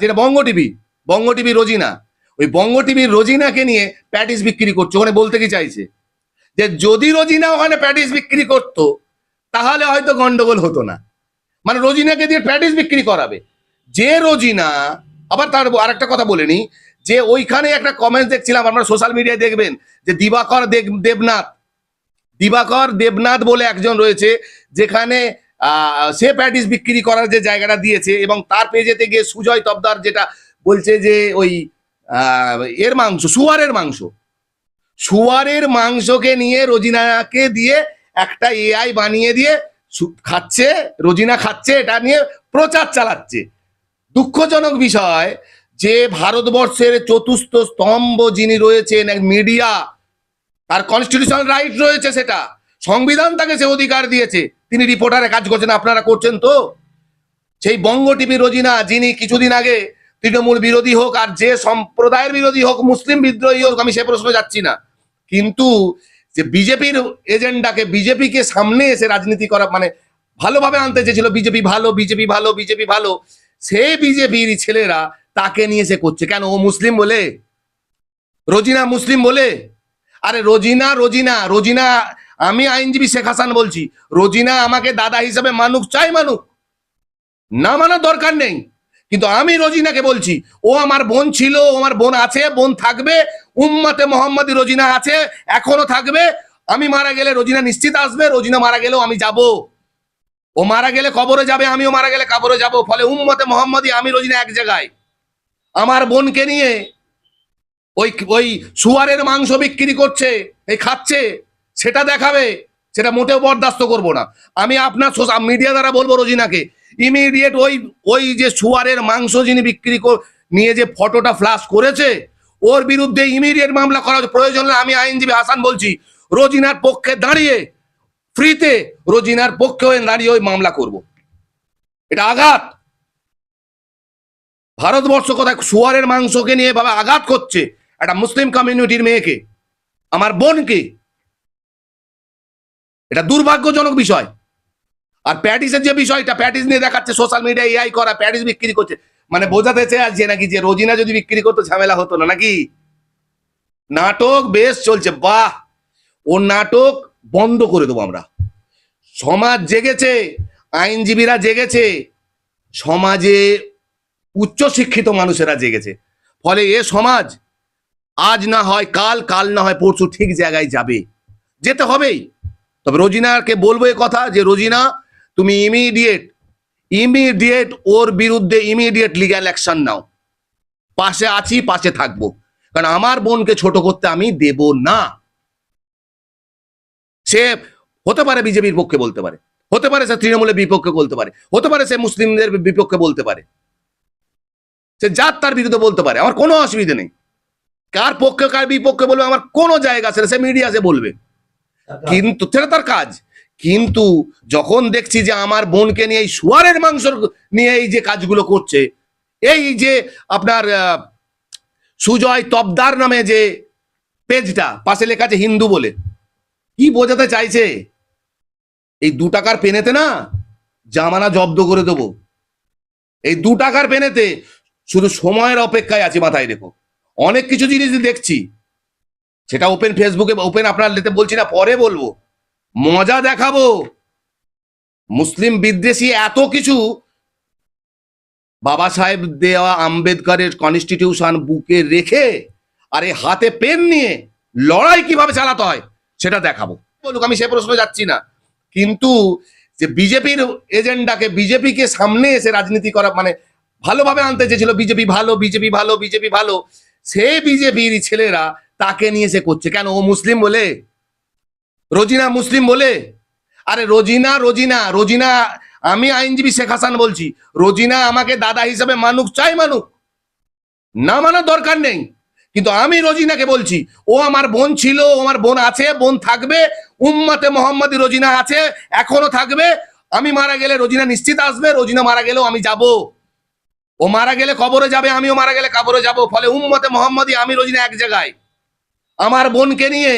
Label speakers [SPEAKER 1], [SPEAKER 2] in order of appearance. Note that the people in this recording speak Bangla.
[SPEAKER 1] যেটা বঙ্গ টিভি বঙ্গ টিভি রোজিনা। ওই বঙ্গ টিভির রোজিনাকে নিয়ে প্যাটিস বিক্রি করছে, ওখানে বলতে কি চাইছে? যে যদি রোজিনা ওখানে প্যাটিস বিক্রি করতো, তাহলে হয়তো গন্ডগোল হতো না। মানে রোজিনাকে দিয়ে প্যাটিস বিক্রি করাবে। যে রোজিনা, আবার তার আরেকটা কথা বলে নি যে ওইখানে একটা কমেন্ট দেখছিলাম, আপনারা সোশ্যাল মিডিয়ায় দেখবেন, যে দিবাকর দেব- দেবনাথ। দিবাকর দেবনাথ বলে একজন রয়েছে, যেখানে সে প্যাটিস বিক্রি করার যে জায়গাটা দিয়েছে এবং তার পেজেতে গিয়ে সুজয় তবদার যেটা বলছে যে ওই এর মাংস, সুয়ারের মাংস। সুয়ারের মাংসকে নিয়ে রোজিনাকে দিয়ে একটা এআই বানিয়ে দিয়ে খাচ্ছে, রোজিনা খাচ্ছে, এটা নিয়ে প্রচার চালাচ্ছে। দুঃখজনক বিষয় যে ভারতবর্ষের চতুর্থ স্তম্ভ যিনি রয়েছেন এক মিডিয়া তার কনস্টিটিউশনাল রাইট রয়েছে সেটা, সংবিধান তাকে সে অধিকার দিয়েছে। তিনি রিপোর্টারে কাজ করছেন, আপনারা করছেন তো? সেই বঙ্গ টিভি রোজিনা, যিনি কিছুদিন আগে তৃণমূল বিরোধী হোক আর যে সম্প্রদায়ের বিরোধী হোক, মুসলিম বিদ্রোহী হোক, আমি সে প্রশ্ন যাচ্ছি না। কিন্তু যে বিজেপির এজেন্ডাকে, বিজেপিকে সামনে এসে রাজনীতি করা মানে ভালোভাবে আনতে চেয়েছিল, বিজেপি ভালো বিজেপি ভালো বিজেপি ভালো সেই বিজেপির ছেলেরা তাকে নিয়ে সে করছে। কেন, ও মুসলিম বলে? রোজিনা মুসলিম বলে? আরে রোজিনা রোজিনা রোজিনা আমি আইনজীবী শেখ হাসান বলছি, রোজিনা আমাকে দাদা হিসাবে মানুক, চাই মানুক। না মানার দরকার নেই। কিন্তু আমি রোজিনাকে বলছি, ও আমার বোন ছিল, ও আমার বোন আছে, বোন থাকবে, উম্মাতে মোহাম্মদী রোজিনা আছে, এখনও থাকবে। আমি মারা গেলে রোজিনা নিশ্চিত আসবে, রোজিনা মারা গেলেও আমি যাব। ও মারা গেলে কবরে যাবে, আমিও মারা গেলে কবরে যাব। ফলে উম্মতে মোহাম্মদী, আমি রোজিনা এক জায়গায়। আমার বোনকে নিয়ে ওই ওই সুয়ারের মাংস বিক্রি করছে, এই খাচ্ছে। সেটা দেখাবে, সেটা মোটেও বরদাস্ত করব না। আমি আপনার সোশ্যাল মিডিয়া দ্বারা বলব রোজিনাকে, ইমিডিয়েট ওই ওই যে সুয়ারের মাংস যিনি বিক্রি কর- নিয়ে যে ফটোটা ফ্লাশ করেছে, ওর বিরুদ্ধে ইমিডিয়েট মামলা করা। প্রয়োজন হলে আমি আইনজীবী হাসান বলছি, রোজিনার পক্ষে দাঁড়িয়ে, ফ্রিতে রোজিনার পক্ষে হয়ে দাঁড়িয়ে ওই মামলা করব। এটা আঘাত। ভারতবর্ষ কোথায় সুয়ারের মাংসকে নিয়ে বাবা আঘাত করছে, একটা মুসলিম কমিউনিটির মেয়েকে, আমার বোনকে। এটা দুর্ভাগ্যজনক বিষয়। আর প্যাটিসের যে বিষয়টা, প্যাটিস নিয়ে দেখাচ্ছে সোশ্যাল মিডিয়া এআই করা, প্যাটিস বিক্রি করছে। মানে বোঝাতে চেয়েছে নাকি যে রোজিনা যদি বিক্রি করতো, ঝামেলা হতো না নাকি? নাটক বেশ চলছে, বাহ! ও নাটক বন্ধ করে দেবো আমরা। সমাজ জেগেছে, আইনজীবীরা জেগেছে, সমাজে উচ্চশিক্ষিত মানুষেরা জেগেছে। ফলে এ সমাজ আজ না হয় কাল কাল না হয় পরশু ঠিক জায়গায় যাবে। যেতে হবেই। তবে রোজিনাকে বলব এ কথা যে, রোজিনা, তুমি ইমিডিয়েট ইমিডিয়েট ওর বিরুদ্ধে ইমিডিয়েট লিগ্যাল অ্যাকশন নাও। পাশে আছি, পাশে থাকব। কারণ আমার বোনকে ছোট করতে আমি দেব না। সে হতে পারে বিজেপির পক্ষে বলতে পারে। হতে পারে সে তৃণমূলের বিপক্ষে বলতে পারে। হতে পারে সে মুসলিমদের বিপক্ষে বলতে পারে। সে যার তার বিরুদ্ধে বলতে পারে। আমার কোনো অসুবিধা নেই। কার পক্ষে, কার বিপক্ষে বলবে, আমার কোনো জায়গা আছে সে মিডিয়া সে বলবে। কিন্তু সেটা তার কাজ। কিন্তু যখন দেখছি যে আমার বোনকে নিয়ে এই সুয়ারের মাংস নিয়ে এই যে কাজগুলো করছে, এই যে আপনার সুজয় তবদার নামে যে পেজটা, পাশে লেখা আছে হিন্দু বলে, কি বোঝাতে চাইছে? এই দু টাকার পেনেতে না জামানা জব্দ করে দেবো। এই দু টাকার পেনেতে শুধু সময়ের অপেক্ষায় আছি মাথায় রেখো। অনেক কিছু জিনিস দেখছি। সেটা ওপেন ফেসবুকে ওপেন আপনার লেতে বলছি না, পরে বলব। মজা দেখাবো। মুসলিম বিদ্বেষী এত কিছু। বাবা সাহেব দেওয়া আম্বেদকরের কনস্টিটিউশন বুকে রেখে, আর হাতে পেন নিয়ে লড়াই কীভাবে চালাতে হয়, সেটা দেখাবো। বলুক, আমি সে প্রশ্ন যাচ্ছি না। কিন্তু যে বিজেপির এজেন্ডাকে, বিজেপিকে সামনে এসে রাজনীতি করা মানে ভালোভাবে আনতে চেয়েছিল, বিজেপি ভালো বিজেপি ভালো বিজেপি ভালো, সে বিজেপির ছেলেরা তাকে নিয়ে সে করছে। কেন? ও মুসলিম বলে? রোজিনা মুসলিম বলে? আরে রোজিনা রোজিনা রোজিনা, আমি আইনজীবী শেখ হাসান বলছি। রোজিনা আমাকে দাদা হিসাবে মানুক, চাই মানুক। না মানার দরকার নেই। কিন্তু আমি রোজিনাকে বলছি, ও আমার বোন ছিল, ও আমার বোন আছে, বোন থাকবে, উম্মাতে মোহাম্মদী রোজিনা আছে, এখনও থাকবে। আমি মারা গেলে রোজিনা নিশ্চিত আসবে, রোজিনা মারা গেলেও আমি যাব। ও মারা গেলে কবরে যাবে, আমিও মারা গেলে কবরে যাব। ফলে উম্মতে মোহাম্মদী, আমি রোজিনা এক জায়গায়। আমার বোনকে নিয়ে